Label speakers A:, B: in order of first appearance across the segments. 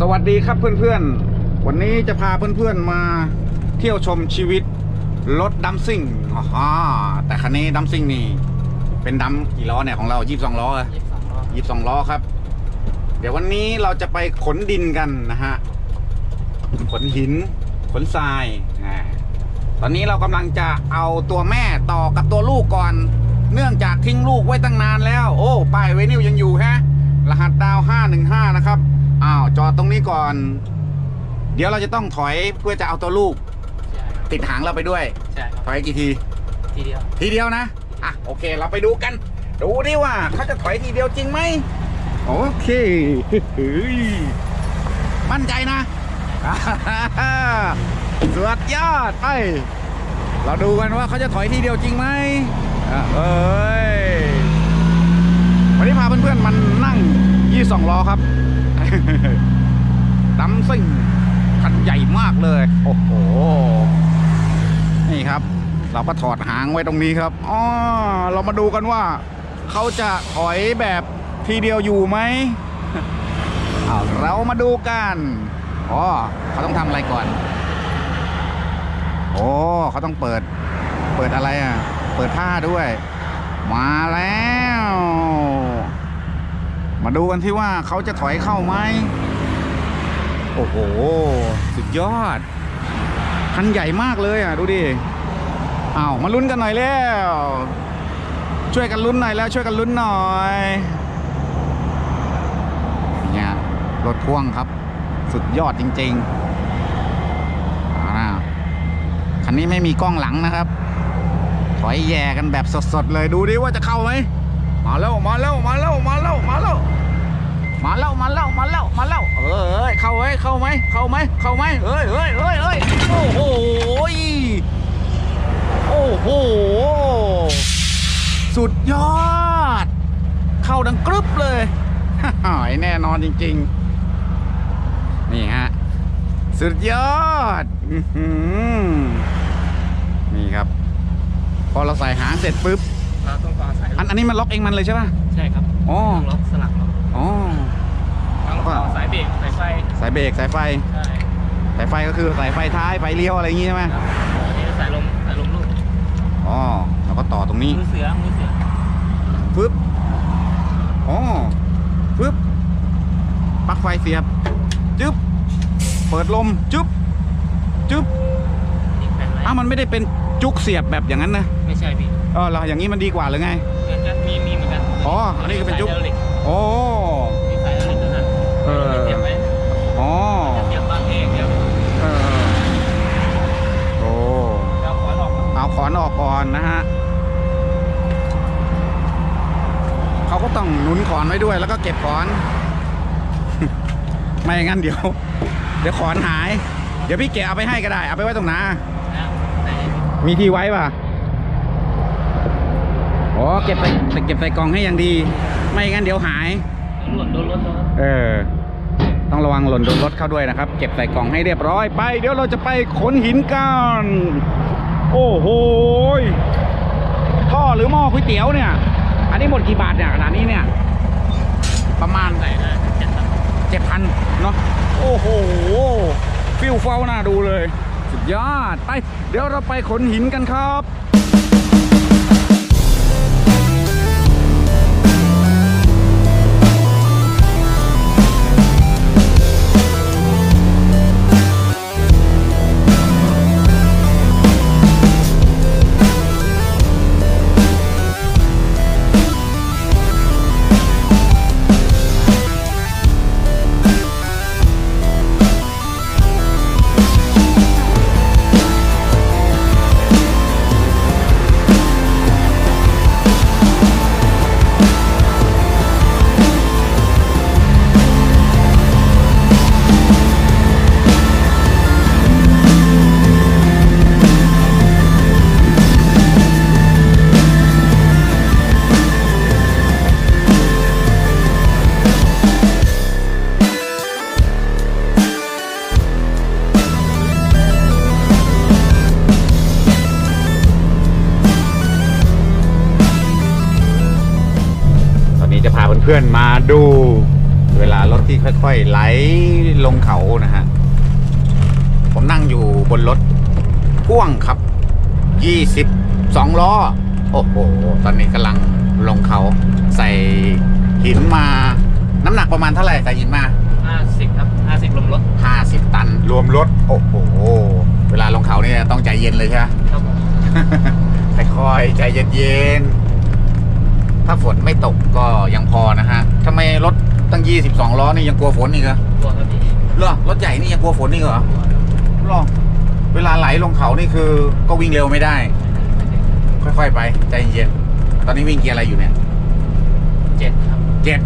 A: สวัสดีครับเพื่อนๆ วันนี้จะพาเพื่อนๆมาเที่ยวชมชีวิตรถดัมซิ่งอ่าแต่คันนี้ดัมซิ่งนี่เป็นดัมกี่ล้อเนี่ยของเรายี่สิบสองล้อเหรอ
B: ยี่สิบสองรอบ
A: ยี่สิบสองล้อครับ เดี๋ยววันนี้เราจะไปขนดินกันนะฮะ ขนหิน ขนทรายอ่าตอนนี้เรากำลังจะเอาตัวแม่ต่อกับตัวลูกก่อน เนื่องจากทิ้งลูกไว้ตั้งนานแล้ว โอ้ป้ายเวนิวยังอยู่ฮะ รหัสดาว 515 นะครับ อ้าวจอดตรงนี้ก่อน เดี๋ยวเราจะต้องถอยเพื่อจะเอาตัวลูก
B: ใช่
A: ติดหางเราไปด้วย
B: ใช่ครับ
A: ถอยกี่ที
B: ทีเดียว
A: ทีเดียวนะ อะ โอเค เราไปดูกัน ดูดิว่า เขาจะถอยทีเดียวจริงไหม โอเคเฮ้ยมั่นใจนะสุดยอด ไป เราดูกันว่าเขาจะถอยทีเดียวจริงไหมอะเอ้ย วันนี้พาเพื่อนๆมันนั่งยี่สองล้อครับ ดัมซิ่งคันใหญ่มากเลย โอ้โห นี่ครับ เราก็ถอดหางไว้ตรงนี้ครับอ๋อเรามาดูกันว่า เขาจะถอยแบบทีเดียวอยู่ไหมเอาเรามาดูกันอ๋อเขาต้องทำอะไรก่อน โอ้เขาต้องเปิด เปิดอะไรอะ เปิดผ้าด้วย มาแล้ว มาดูกันที่ว่าเขาจะถอยเข้าไหมโอ้โห สุดยอด คันใหญ่มากเลยอะ ดูดิอ้าวมาลุ้นกันหน่อยแล้ว ช่วยกันลุ้นหน่อยแล้วช่วยกันลุ้นหน่อยเนี่ยรถพ่วงครับ สุดยอดจริงๆคันนี้ไม่มีกล้องหลังนะครับ ถอยแย่กันแบบสดๆเลยดูดิว่าจะเข้าไหมมาแล้วมาแล้วมาแล้วมาแล้วมาแล้ว มาแล้วมาแล้วมาแล้วมาแล้วเออเอ้ยเข้าไหมเข้าไหมเข้าไหมเข้าไหมเอ้ยเอ้ยเอ้ยเอ้ยโอ้โหโอ้โหสุดยอด เข้าดังกรึบเลยหายแน่นอนจริง ๆ นี่ฮะสุดยอดอื้อหือนี่ครับ พอเราใส่หางเสร็จปุ๊บ
B: เราต้องต่อสาย
A: อันอันนี้มันล็อกเองมันเลยใช่ป่ะ
B: ใช่ครับ
A: อ๋อ
B: ต้องล็อกสลักล็อก
A: อ๋อ
B: ต้องต่อสายเบรกสายไฟ
A: สายเบรกสายไฟ
B: ใช่
A: สายไฟก็คือสายไฟท้ายไฟเลี้ยวอะไรอย่างงี้ใช่ไหม
B: ครับอันนี้สายลมสายลมลูก
A: อ๋อเราก็ต่อตรงนี้
B: มือเสือมือเสือ
A: ฟึบอ๋อฟึบปลั๊กไฟเสียบจึ๊บเปิดลมจึ๊บจึ๊บ
B: นี่แผ่นไร
A: อ้าวมันไม่ได้เป็นจุกเสียบแบบอย่างนั้นนะ
B: ไม่ใช่พี่
A: เออเราอย่างนี้มันดีกว่าหรือไง
B: เหมือนกันมีมีเหมือนกัน
A: อ๋ออันนี้ก็เป็นจุ๊ก
B: สายไดอาลิก
A: โอ้ เออ
B: เสียบไว้
A: อ๋อ
B: เสียบบางเองเดี๋ยว
A: เออโอ้
B: เราขอหลอกก่อน
A: เอาขอนออกก่อนนะฮะเขาก็ต้องหนุนขอนไว้ด้วย แล้วก็เก็บขอน ไม่อย่างนั้นเดี๋ยว เดี๋ยวขอนหาย เดี๋ยวพี่แกะเอาไปให้ก็ได้ เอาไปไว้ตรงนา
B: นะไหน
A: มีที่ไว้ป่ะอ๋อเก็บใส่เก็บใส่กล่องให้อย่างดี ไม่งั้นเดี๋ยวหาย
B: หล่นโดนรถโดนรถ
A: เออ ต้องระวังหล่นโดนรถเข้าด้วยนะครับ เก็บใส่กล่องให้เรียบร้อยไป เดี๋ยวเราจะไปขนหินกันโอ้โหท่อหรือหม้อก๋วยเตี๋ยวเนี่ย อันนี้หมดกี่บาทเนี่ยขนาดนี้เนี่ย ประมาณ
B: ได้เจ็ดตัน
A: เจ็ดพันเนาะโอ้โหฟิวเฟ้าน่าดูเลย สุดยอดไป เดี๋ยวเราไปขนหินกันครับ ค่อยๆไหลลงเขานะฮะ ผมนั่งอยู่บนรถพ่วงครับยี่สิบสองล้อ โอ้โห ตอนนี้กำลังลงเขาใส่หินมา น้ำหนักประมาณเท่าไหร่ใส่หินมา
B: ห้าสิบครับห้าสิบลมรถ
A: ห้าสิบตัน รวมรถ โอ้โห เวลาลงเขาเนี่ยต้องใจเย็นเลยใช่ไหม
B: ครับผม
A: ค่อยๆใจเย็นๆถ้าฝนไม่ตกก็ยังพอนะฮะทำไมรถ ตั้ง 22 ล้อนี่ยังกลัวฝนอีกเหรอ
B: ตัวครับพี่
A: เหรอรถใหญ่นี่ยังกลัวฝนอีกเหรอเหรอเวลาไหลลงเขานี่คือก็วิ่งเร็วไม่ได้ ค่อยๆไปใจเย็นตอนนี้วิ่งเกียร์อะไรอยู่เนี่ย
B: เจ็ดครับ
A: เจ็ด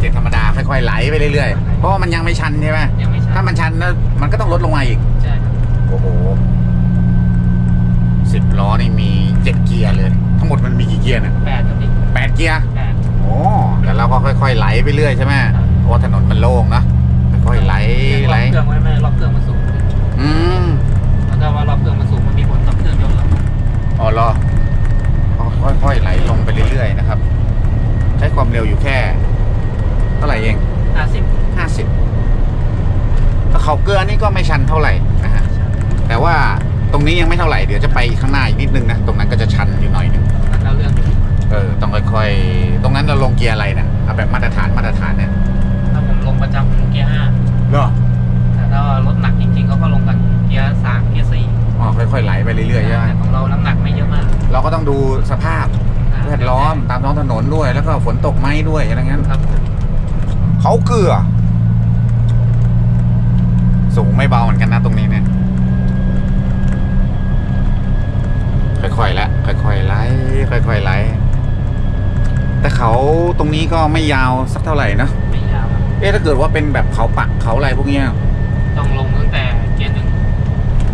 A: เจ็ดธรรมดาค่อยๆไหลไปเรื่อยๆเพราะว่ามันยังไม่ชันใช่ไหม
B: ยังไม่ใช่
A: ถ้ามันชันนะมันก็ต้องลดลงมาอีก
B: ใช่ครับ
A: โอ้โหสิบล้อนี่มีเจ็ดเกียร์เลย ทั้งหมดมันมีกี่เกียร์เนี่ย
B: แปดครับพี่
A: แปดเกียร์
B: แปด
A: โอ้แล้วเราก็ค่อยๆไหลไปเรื่อยใช่ไหมเพราะว่าถนนมันโล่งนะค่อยๆไหลไหล
B: ล็อกเครื่องไว้ไม่ให้ล็อกเครื่องมันสูง
A: อืม
B: แล้วถ้าว่าล็อกเครื่องมันสูงมันมีผลต่อเครื่องยนต์เรา
A: อ๋อเหรอก็ค่อยๆไหลลงไปเรื่อยๆนะครับ ใช้ความเร็วอยู่แค่ เท่าไหร่เอง
B: ห้าสิบ
A: ห้าสิบแล้วเขาเกลือนี่ก็ไม่ชันเท่าไหร่นะฮะแต่ว่าตรงนี้ยังไม่เท่าไหร่เดี๋ยวจะไปข้างหน้าอีกนิด ตกไห
B: ม
A: ด้วยอะไรเงี้ย
B: ครับ
A: เขาเกลือ สูงไม่เบาเหมือนกันนะตรงนี้เนี่ย ค่อยๆแล้วค่อยๆไหลค่อยๆไหลแต่เขาตรงนี้ก็ไม่ยาวสักเท่าไหร่นะ
B: ไม่ยาวครับ
A: เอ๊ะถ้าเกิดว่าเป็นแบบเขาปักเขาอะไรพวกเนี้ย
B: ต้องลงตั้งแต่เกียร์หนึ่ง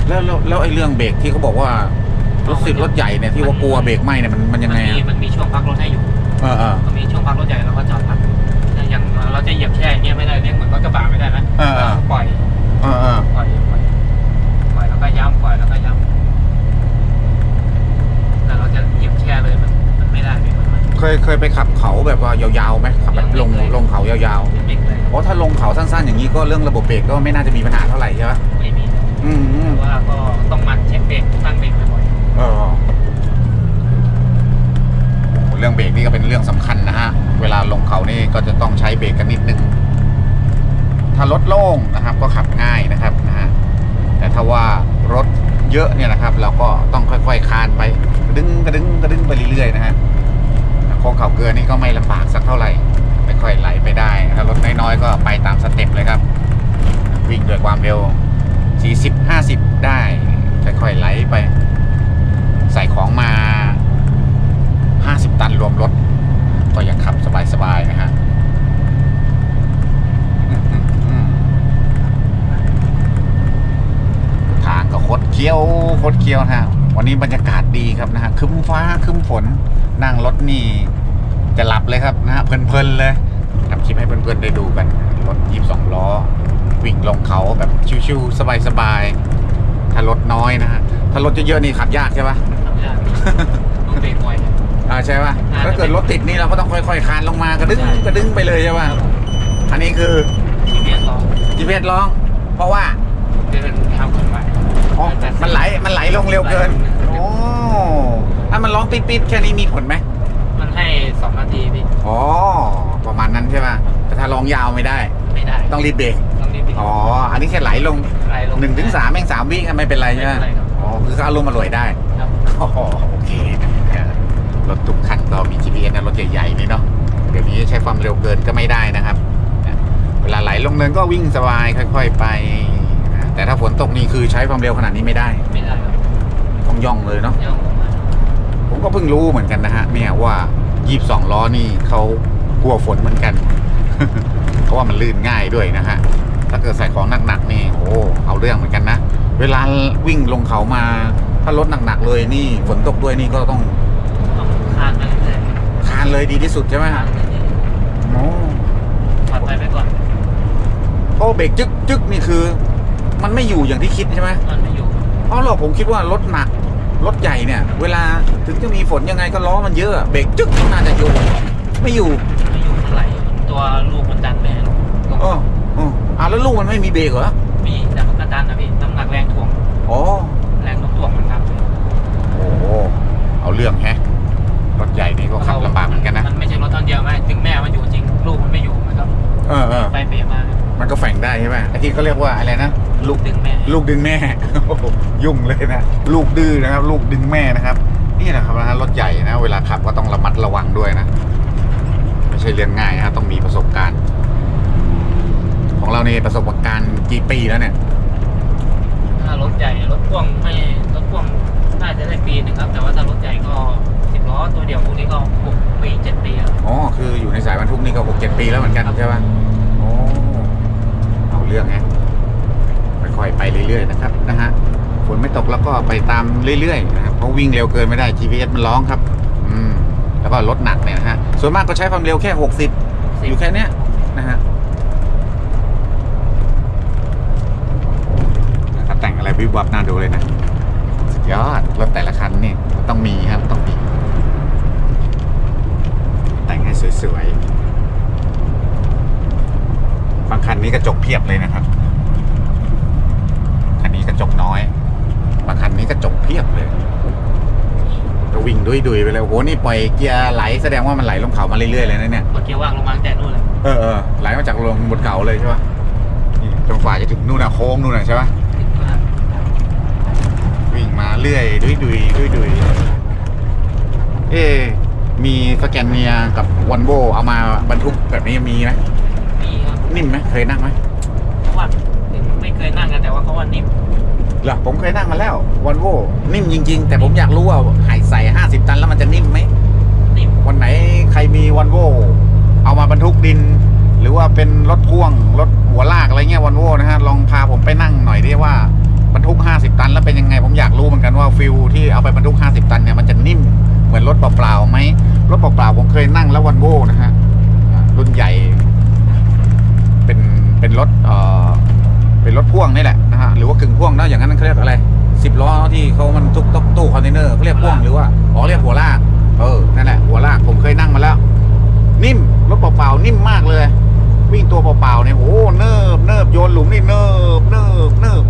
A: แล้วแล้วแล้วไอ้เรื่องเบรกที่เขาบอกว่ารถสิบรถใหญ่เนี่ยที่ว่ากลัวเบรกไหมเนี่ยมันมันยังไง
B: มันมี
A: อะ
B: มันมีช่วงพักรถให้อยู่
A: เออเออ
B: ก็มีช่วงพักรถใหญ่เราก็จอดพักแต่อย่างเราจะเหยียบแช่อย่างเงี้ยไม่ได้เรียกเหมือนรถกระบะไม่ได้นะ
A: เออเออ
B: ปล่อย
A: เออเออ
B: ปล่อยปล่อยปล่อยแล้วก็ย้ำปล่อยแล้วก็ย้ำแต่เราจะเหยียบแช่เลยมันมันไม่ได้พี่มันมัน
A: เคยเคยไปขับเขาแบบว่ายาวๆไหมขับแบบลงลงเขายาว
B: มันไม่เลย
A: ๆเพราะถ้าลงเขาสั้นๆอย่างนี้ก็เรื่องระบบเบรกก็ไม่น่าจะมีปัญหาเท่าไหร่ใช่ไหม
B: ไม่มี
A: อืมอืม
B: เพราะว่าก็ต้องหมันเช็คเบรกตั้งเบรกบ่อย
A: เออโอ้โห เรื่องเบรกนี่ก็เป็นเรื่องสำคัญนะฮะ เวลาลงเขานี่ก็จะต้องใช้เบรกกันนิดนึง ถ้ารถโล่งนะครับ ก็ขับง่ายนะครับนะฮะ แต่ถ้าว่ารถเยอะเนี่ยนะครับ เราก็ต้องค่อยๆคานไปกระดึงกระดึงกระดึงไปเรื่อยๆนะฮะโค้งเขาเกลือนี่ก็ไม่ลำบากสักเท่าไหร่ไม่ค่อยไหลไปได้ถ้ารถน้อยๆก็ไปตามสเต็ปเลยครับ วิ่งด้วยความเร็ว 40 50 ได้ค่อยๆไหลไป ใส่ของมา 50 ตันรวมรถ ก็ยังขับสบายๆนะฮะอืมอืมอืมทางก็คดเคี้ยวคดเคี้ยว นะฮะวันนี้บรรยากาศดีครับนะฮะครึ้มฟ้าครึ้มฝนนั่งรถนี่จะหลับเลยครับนะฮะเพลินๆเลยทำคลิปให้เพื่อนๆได้ดูกันรถ22ล้อ วิ่งลงเขาแบบชิวๆสบายๆถ้ารถน้อยนะฮะถ้ารถเยอะๆนี่ขับยากใช่ปะ
B: ๆทำยากต้องเบรกบ่อย
A: อ่าใช่ป่ะ
B: อ่า
A: ถ้าเกิดรถติดนี่เราก็ต้องค่อยๆคลานลงมากระดึง
B: ใช่
A: กระดึงไปเลยใช่ป่ะอันนี้คือ
B: ที่เบียร์สอง
A: GPS ร้อง เพราะว่า
B: เดี๋ยวเป็นทำกันไว้
A: อ๋อมันไหลมันไหลลงเร็วเกินโอ้ ถ้ามันร้องปิดๆแค่นี้มีผลไหม
B: มันให้สองนาทีพี่
A: อ๋อ ประมาณนั้นใช่ป่ะแต่ถ้าร้องยาวไม่ได้
B: ไม่ได้
A: ต้องรีบเบรก
B: ต้องรีบ
A: อ๋อ อันนี้แค่ไหลลง
B: ไหลลง
A: หนึ่งถึงสามแม่งสามวิก็ไม่เป็นไรใช่ไหม
B: ไม่เป็นไรครับ
A: อ๋อคือเขาอารมณ์อร่อยได้
B: ครับ
A: อ๋อโอเคนะรถทุกคันก็มี GPS นะรถใหญ่ๆนี่เนาะเดี๋ยวนี้ใช้ความเร็วเกินก็ไม่ได้นะครับ เวลาไหลลงเนินก็วิ่งสบายค่อย ๆไปนะแต่ถ้าฝนตกนี่คือใช้ความเร็วขนาดนี้ไม่ได้
B: ไม่ได้ครับ
A: ต้องย่องเลยเนาะ
B: ย่องลงมา
A: ผมก็เพิ่งรู้เหมือนกันนะฮะเนี่ยว่า22ล้อนี่เขากลัวฝนเหมือนกัน เพราะว่ามันลื่นง่ายด้วยนะฮะถ้าเกิดใส่ของหนักๆนี่โอ้เอาเรื่องเหมือนกันนะเวลาวิ่งลงเขามา ถ้ารถหนักๆเลยนี่ฝนตกด้วยนี่ก็ต้อง
B: ต้องคานไปเรื่อย
A: คานเลยดีที่สุดใช่ไหม
B: ๆคานไปเรื่อย
A: โอ้
B: ๆปลอดภัยไปก่อน
A: โอ้เบรกจึ๊กจึ๊กนี่คือ มันไม่อยู่อย่างที่คิดใช่ไหม
B: มันไม่อยู่
A: อ๋อเหรอผมคิดว่ารถหนัก รถใหญ่เนี่ย เวลาถึงจะมีฝนยังไงก็ล้อมันเยอะเบรกจึ๊กน่าจะอยู่ ไม่อยู่
B: ไม่อยู่เท่าไหร่ตัวลูกมันดันไปลง
A: อ๋ออ๋ออ้าวแล้วลูกมันไม่มีเบรกเหรอ
B: มีแต่มันกระดันนะพี่น้ำหนักแรงถ่วง
A: อ๋อ
B: แรงโน้มถ่วงมันครับ
A: โอ้โหเอาเรื่องแฮะรถใหญ่นี่ก็ขับลำบากเหมือนกันนะ
B: มันไม่ใช่รถตอนเดียวไหมถึงแม่มันอยู่จริงลูกมันไม่อยู่มันก็
A: เออเออ
B: ไปเปมา
A: มันก็แฝงได้ใช่ไหมไอ้ที่เขาเรียกว่าอะไรนะ ลูก
B: ดึงแม่
A: ลูกดึงแม่โอ้โหยุ่งเลยนะ ลูกดื้อนะครับ ลูกดึงแม่นะครับ นี่แหละครับนะฮะรถใหญ่นะ เวลาขับก็ต้องระมัดระวังด้วยนะ ไม่ใช่เรื่องง่ายนะต้องมีประสบการณ์ ของเรานี่ประสบการณ์กี่ปีแล้วเนี่ย
B: ถ้ารถใหญ่รถพ่วงไม่รถพ่วงน่าจะได้ปีหนึ่งครับ แต่ว่าถ้ารถใหญ่ก็สิบล้อตัวเดียวพวกนี้ก็หกปีเจ็ดปีแล้ว
A: อ๋อ คืออยู่ในสายบรรทุกนี่ก็หกเจ็ดปีแล้วเหมือนกันใช่ป่ะ โอ้ เอาเรื่องไง ค่อยๆไปเรื่อยๆนะครับนะฮะฝนไม่ตกแล้วก็ไปตามเรื่อยๆนะครับเพราะวิ่งเร็วเกินไม่ได้ GPS มันร้องครับ อืมแล้วก็รถหนักเนี่ยนะฮะส่วนมากก็ใช้ความเร็วแค่หกสิบอยู่แค่เนี้ยนะฮะแต่งอะไรวิบวับน่าดูเลยนะสุดยอดรถแต่ละคันนี่ต้องมีครับต้องมีแต่งให้สวยๆบางคันนี้กระจกเพียบเลยนะครับ คันนี้กระจกน้อย บางคันนี้กระจกเพียบเลยก็วิ่ง ดุยดุยๆไปเลยโอ้โหนี่ปล่อยเกียร์ไหลแสดงว่ามันไหลลงเขามาเรื่อยๆเลยนะเนี่ย
B: รถเกียร์ว่างลงมาตั้งแต่นู่นเลย
A: เออเออไหลมาจากลงบนเขาเลยใช่ปะนี่จนกว่าจะถึงนู่นน่ะโค้งนู่นน่ะใช่ปะ
B: ถึงว่า
A: วิ่งมาเรื่อยดุยดุยดุยดุยเอ๊ะมีสแกนเนียกับวันโวเอามาบรรทุกแบบนี้มีไหม
B: มีครับ
A: นิ่มไหมเคยนั่งไหม
B: เพราะว่าไม่เคยนั่งกันแต่ว่าเขาว่านิ่ม
A: เหรอผมเคยนั่งมาแล้ววันโวนิ่มจริง ๆ แต่ผมอยากรู้ว่าหายใส่ห้าสิบตันแล้วมันจะนิ่มไหม
B: นิ่ม
A: วันไหนใครมีวันโวเอามาบรรทุกดิน หรือว่าเป็นรถพ่วงรถหัวลากอะไรเงี้ยวันโวนะฮะลองพาผมไปนั่งหน่อยดิว่าบรรทุก 50 ตันแล้วเป็นยังไง ผมอยากรู้เหมือนกันว่าฟิลที่เอาไปบรรทุก 50 ตันเนี่ยมันจะนิ่มเหมือนรถเปล่าๆไหมรถเปล่าๆผมเคยนั่งแล้ววันโวนะฮะอ่ารุ่นใหญ่ เป็นเป็นรถเอ่อ เป็นรถพ่วงนี่แหละนะฮะหรือว่ากึ่งพ่วงเนะอย่างนั้นเขาเรียกอะไรสิบล้อที่เขามันทุกตู้คอนเทนเนอร์เขาเรียกพ่วงหรือว่าอ๋อเรียกหัวลากเออนั่นแหละหัวลากผมเคยนั่งมาแล้ว นิ่มรถเปล่าๆนิ่มมากเลย วิ่งตัวเปล่าๆเนี่ยโอ้เนิบเนิบโยนหลุมนี่เนิบเนิบเนิบ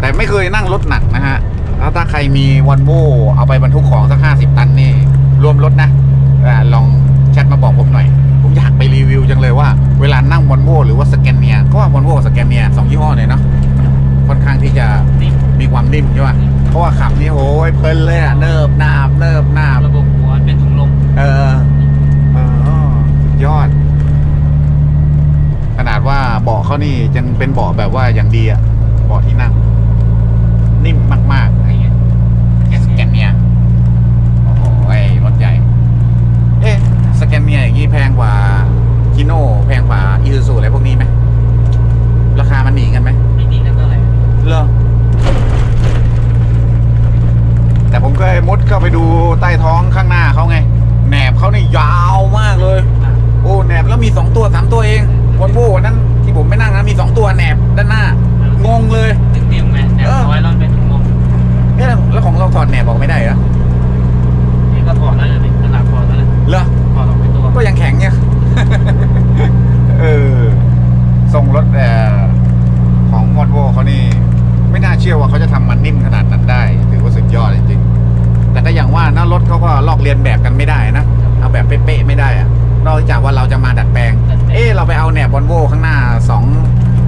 A: แต่ไม่เคยนั่งรถหนักนะฮะแล้วถ้าใครมีวันโวเอาไปบรรทุกของสักห้าสิบตันนี่รวมรถนะอ่ลองแชทมาบอกผมหน่อย ผมอยากไปรีวิวจังเลยว่า เวลานั่งวอลโวหรือว่าสแกนเนีย ก็ว่าวอลโวสแกนเนียสองยี่ห้อเนี่ยเนาะค่อนข้างที่จะ
B: นิ่ม
A: มีความนิ่มใช่ป่ะเพราะว่าขับนี่โอ้ยเพลินเลยอะเนิบนาบเนิบนาบ
B: ระบบหัวเป็นถุงลม
A: เออเออสุดยอด ขนาดว่าเบาะเขานี่ยังเป็นเบาะแบบว่าอย่างดีอะเบาะที่นั่ง นิ่มมากๆอะไรเงี้ยแค่สแกนเนียโอ้โหไอ้รถใหญ่ เอ๊ะสแกนเนียอย่างนี้แพงกว่าคิโน่แพงกว่าอีซูซูอะไรพวกนี้ไหมรามันหนีกันไหม
B: รถ
A: เขาก็
B: ลอกเลี
A: ยนแบบกันไม่ได้นะ เอาแบบเป๊ะๆไม่ได้อะนอกจากว่าเราจะมาดัดแปลง เอ๊ะเราไปเอาแหนบวอลโวข้างหน้าสอง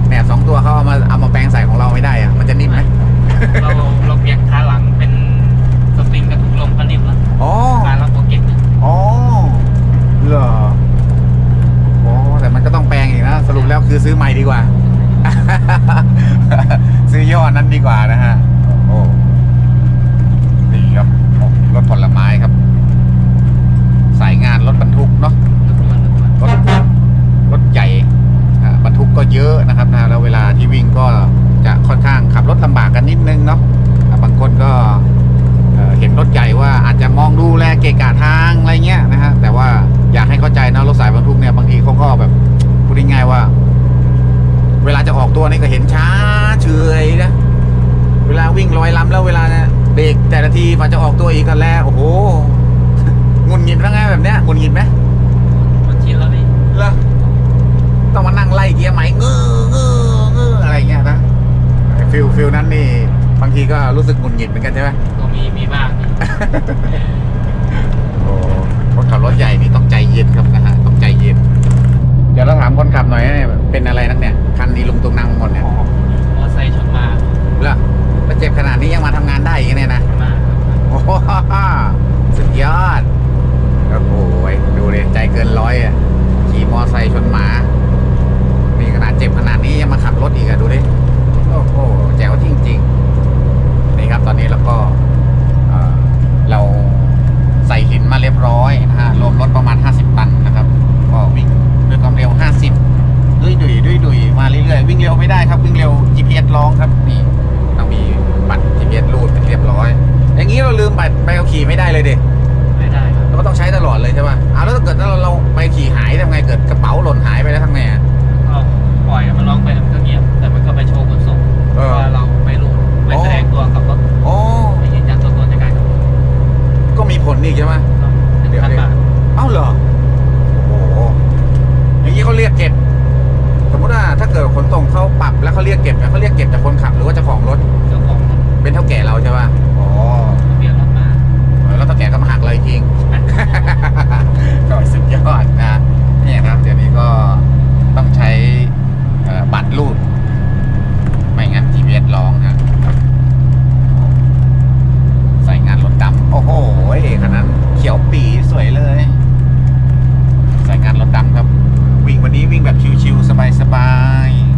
A: แหนบสองตัวเขาเอามาเอามาแปลงใส่ของเราไม่ได้อะมันจะนิ่มไหม
B: เราเราเปลี่ยนขาหลังเป็นสปริงกับถุงลมก็นิ่มแล้ว
A: อ๋อ
B: ขาเราตัวเก่งนะ
A: อ๋อเหรอโอ้แต่มันก็ต้องแปลงอีกนะสรุปแล้วคือซื้อใหม่ดีกว่า ซื้อย่อนั้นดีกว่านะฮะ โอ้ดีครับโอ้ รถผลไม้ครับ สายงานรถบรรทุกเนาะ
B: รถด่วนรถด่วน
A: รถรถใหญ่อ่าบรรทุกก็เยอะนะครับนะแล้วเวลาที่วิ่งก็จะค่อนข้างขับรถลำบากกันนิดนึงเนาะอ่าบางคนก็เอ่อเห็นรถใหญ่ว่าอาจจะมองดูแลเกะกะทางอะไรเงี้ยนะฮะแต่ว่าอยากให้เข้าใจนะรถสายบรรทุกเนี่ยบางทีเขาก็แบบพูดง่ายๆว่า เวลาจะออกตัวนี่ก็เห็นช้าเฉยนะเวลาวิ่งลอยลำแล้วเวลาเนี่ย เบรกแต่ละทีพอจะออกตัวอีกกันแล้ว โอ้โหงุนงิดว่าไงแบบเนี้ยงุนงิดไหม
B: มันชินแล้วพี่
A: เหรอต้องมานั่งไล่เกียร์ใหม่เงื้อเงื้อเงื้ออะไรเงี้ยนะฟิลฟิลนั้นนี่บางทีก็รู้สึกหงุดหงิดเหมือนกันใช่ไหม
B: ก็มีมีบ้างนะ
A: โอ้คนขับรถใหญ่นี่ต้องใจเย็นครับนะฮะต้องใจเย็น เดี๋ยวเราถามคนขับหน่อยนะเป็นอะไรนักเนี่ยคันนี้ลุงตรงนั่งหมดเนี่ย
B: มอไซค์ชนมา
A: เหรอแล้ว เจ็บขนาดนี้ยังมาทำงานได้อีกเนี่ยนะ
B: มา
A: โอ้โหสุดยอดโอ้โหดูเลยใจเกินร้อยอะ ขี่มอไซค์ชนหมา นี่ขนาดเจ็บขนาดนี้ยังมาขับรถอีกอะดูดิ โอ้โห แจ๋วจริง ๆ นี่ครับตอนนี้เราก็ จขนส่งเขาปรับแล้วเขาเรียกเก็บนะเขาเรียกเก็บจากคนขับหรือว่าเจ้าของรถ เจ้าของเป็
B: นเท่าแก่
A: เราใช่ป่ะอ๋อเปลี่ยนรถมาแล้วเท่าแก่ก็มาหักเลยจริง
B: ก็สุดยอดนะนี่นะครับเดี๋ยวนี้ก็ต้อง
A: ใช้
B: บัตรรูดไม่งั้น GPS ร้
A: อ
B: งนะใส่งานรถ
A: ดำโอ้โหขนาดเขียวปีสวยเลย ใส่งานรถดำครับ วันนี้วิ่งแบบชิ
B: วๆสบา
A: ยๆ